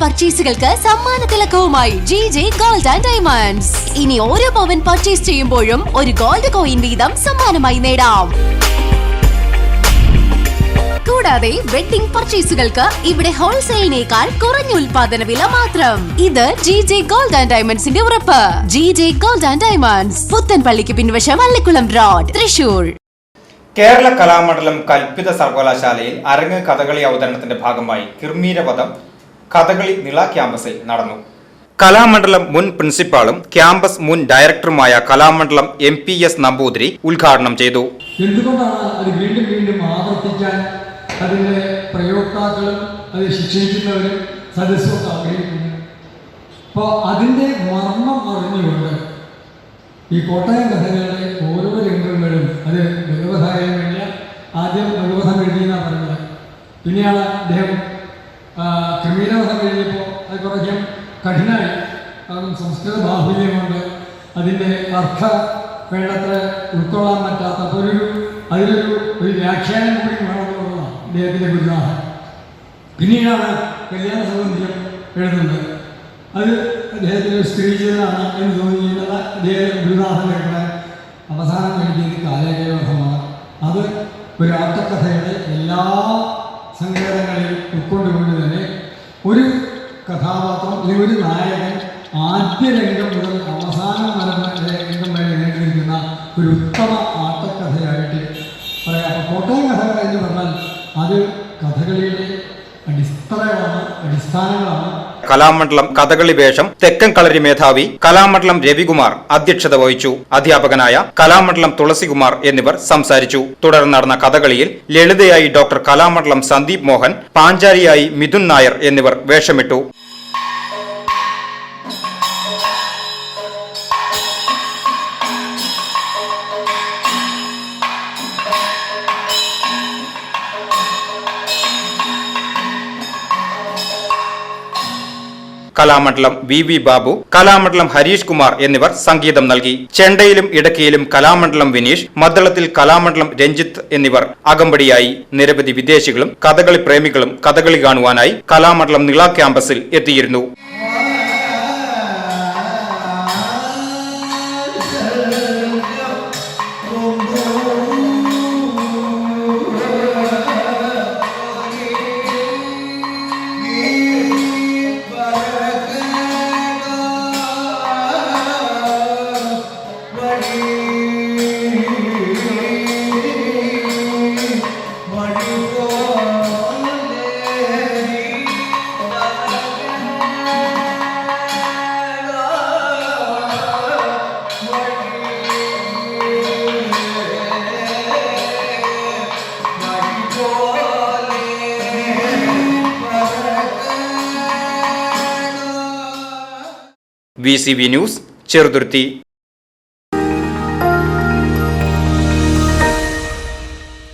പർച്ചേസുകൾക്ക് സമ്മാന തിലക്കവുമായി G J gold and diamonds ഇനി ഓരോ പവൻ പർച്ചേസ് ചെയ്യുമ്പോഴും ഒരു ഗോൾഡ് കോയിൻ വീതം സമ്മാനമായി നേടാം. കൂടാതെ വെഡിംഗ് പർച്ചേസുകൾക്ക് ഇവിടെ ഹോൾസെയിലിനേക്കാൾ കുറഞ്ഞ ഉൽപാദന വില മാത്രം. ഇത് ജി ജെ ഗോൾഡ് ആൻഡ് ഡയമണ്ട്സിന്റെ ഉറപ്പ്. G J gold and diamonds പുത്തൻപള്ളിക്ക് പിൻവശം അള്ളിക്കുളം റോഡ് തൃശൂർ. കേരള കലാമണ്ഡലം കൽപ്പിത സർവകലാശാലയിൽ അരങ്ങ് കഥകളി അവതരണത്തിന്റെ ഭാഗമായി കിർമീരവധം കഥകളി നിള ക്യാമ്പസിൽ നടന്നു. കലാമണ്ഡലം മുൻ പ്രിൻസിപ്പാളും ക്യാമ്പസ് മുൻ ഡയറക്ടറുമായ Kalamandalam M P S Namboothiri ഉദ്ഘാടനം ചെയ്തു. എന്തുകൊണ്ടാണ് അത് വീണ്ടും വീണ്ടും ആവർത്തിക്കാൻ അതിന്റെ പ്രയോക്താക്കളും അത് ശിക്ഷിക്കുന്നവരും സദസ്സുമൊക്കെ ആഗ്രഹിക്കുന്നു? അപ്പോൾ അതിന്റെ മർമ്മം അറിഞ്ഞുകൊണ്ട് ഈ കോട്ടയം കഥകളുടെ ഓരോ രംഗങ്ങളും അത് ഭഗവതായം വേണ്ടിയ ആദ്യം ഭഗവതം എഴുതിയെന്നാണ് പറഞ്ഞത്. പിന്നെയാണ് അദ്ദേഹം ക്രിമീരവധം കഴിഞ്ഞപ്പോൾ അത് കുറയ്ക്കാൻ കഠിനമായി കാരണം സംസ്കൃത ബാഹുല്യമുണ്ട് അതിന്റെ അർത്ഥ വേണ്ടത്ര ഉൾക്കൊള്ളാൻ പറ്റാത്ത അപ്പോൾ ഒരു അതിലൊരു ഒരു വ്യാഖ്യാനം കൂടി വേണമെന്നുള്ളതാണ് ഇദ്ദേഹത്തിന്റെ ഗുരുനാഥൻ പിന്നീടാണ് കല്യാണ സൗന്ദര്യം എഴുതുന്നത്. അത് അദ്ദേഹത്തിന് സ്ത്രീജനാണ് എന്ന് തോന്നിയിരുന്നത്. അദ്ദേഹം ഗുരുനാഥന്റെ കൂടെ അവസാനം എഴുതിയത് കാലകേവധമാണ് അത് ഒരു ആട്ടക്കഥയുടെ എല്ലാ തന്നെ ഒരു കഥാപാത്രം അല്ലെങ്കിൽ ഒരു നായകൻ ആദ്യ രംഗം മുതൽ അവസാനം രംഗം വരെ നീണ്ടിരിക്കുന്ന ഒരു ഉത്തമ ആട്ടക്കഥയായിട്ട് പറയാം. അപ്പോൾ കോട്ടയം കഥകൾ എന്ന് പറഞ്ഞാൽ അത് കഥകളിയുടെ അടിസ്ഥാനങ്ങളാണ് അടിസ്ഥാനങ്ങളാണ്. കലാമണ്ഡലം കഥകളി വേഷം തെക്കൻ കളരി മേധാവി കലാമണ്ഡലം രവികുമാർ അധ്യക്ഷത വഹിച്ചു. അധ്യാപകനായ കലാമണ്ഡലം തുളസികുമാർ എന്നിവർ സംസാരിച്ചു. തുടർന്ന് നടന്ന കഥകളിയിൽ ലളിതയായി ഡോക്ടർ കലാമണ്ഡലം സന്ദീപ് മോഹൻ പാഞ്ചാരിയായി മിഥുൻ നായർ എന്നിവർ വേഷമിട്ടു. കലാമണ്ഡലം വി വി ബാബു കലാമണ്ഡലം ഹരീഷ് കുമാർ എന്നിവർ സംഗീതം നൽകി. ചെണ്ടയിലും ഇടക്കിയിലും കലാമണ്ഡലം വിനീഷ് മദ്ദളത്തിൽ കലാമണ്ഡലം രഞ്ജിത്ത് എന്നിവർ അകമ്പടിയായി. നിരവധി വിദേശികളും കഥകളി പ്രേമികളും കഥകളി കാണുവാനായി കലാമണ്ഡലം നിള ക്യാമ്പസിൽ എത്തിയിരുന്നു. V news Cheruthuruthy.